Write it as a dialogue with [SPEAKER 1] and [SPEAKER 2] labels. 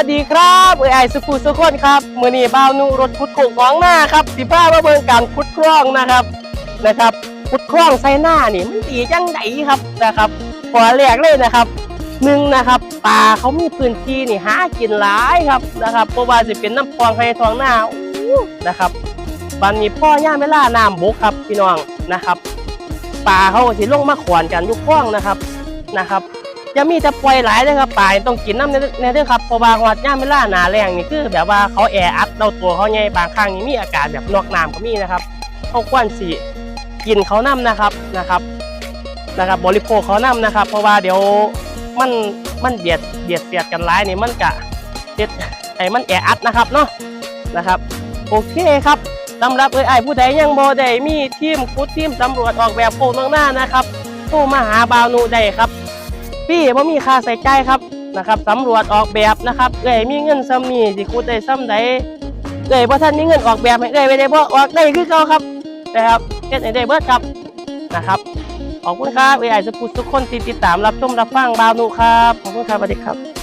[SPEAKER 1] สวัสดีครับเอ้ยไอสุภูสุคนครับมือนี้บ่าวนุรถขุดโขงของหน้าครับสิพามาเบิ่งการขุดคลองนะครับนะครับขุดคลองใส่หน้านี่มันดีจังไดครับนะครับขอแรกเลยนะครับหนึ่งนะครับป่าเขามีพื้นที่นี่หากินหลายครับนะครับเพราะว่าสิเป็นน้ำคลองไห้ทองหน้าอนะครับบันนี้พ่อย่าไม่ล่าน้ำบกครับพี่น้องนะครับป่าเขาสิลงมาขวนกันยุคคลองนะครับนะครับ จะมีแต่ปล่อยหลายเลยครับป่าต้องกินน้ำในในเด้อครับเพราะว่าหอดย่ามเวลาหนาแรงนี่คือ แบบว่าเขาแออัดเราตัวเขาใหญ่บางครั้งนี่มีอาการแบบนอกน้ำก็มีนะครับเขาควรสิกินเขาน้ำนะครับนะครับนะครับ บริโภคเขาน้ำนะครับ เพราะว่าเดี๋ยวมันมันเบียดเบียดเสียดกันหลายนี่มันกะเด็ดไอ้มันแออัดนะครับเนาะนะครับโอเคครับสำหรับเอ้ยไอ้ผู้ใดยังบ่ได้มีทีมคุดทีมตำรวจออกแบบโครงหน้านะครับโทรมาหาบาวนูได้ครับ พี่ว่ามีค่าใส่ใจครับนะครับสำรวจออกแบบนะครับเอ้ยมีเงินซ้ำนี่สิคูดได้ซ้ำใดเอ้ยพระท่านมีเงินออกแบบให้เอ้ยไปได้บ่ออกได้คือเขาครับนะครับเฮ็ดได้เบิร์ดครับนะครับขอบคุณครับเอ้ยไอ้สุขุทุกคนที่ติดตามรับชมรับฟังบาวนูครับขอบคุณครับสวัสดีครับ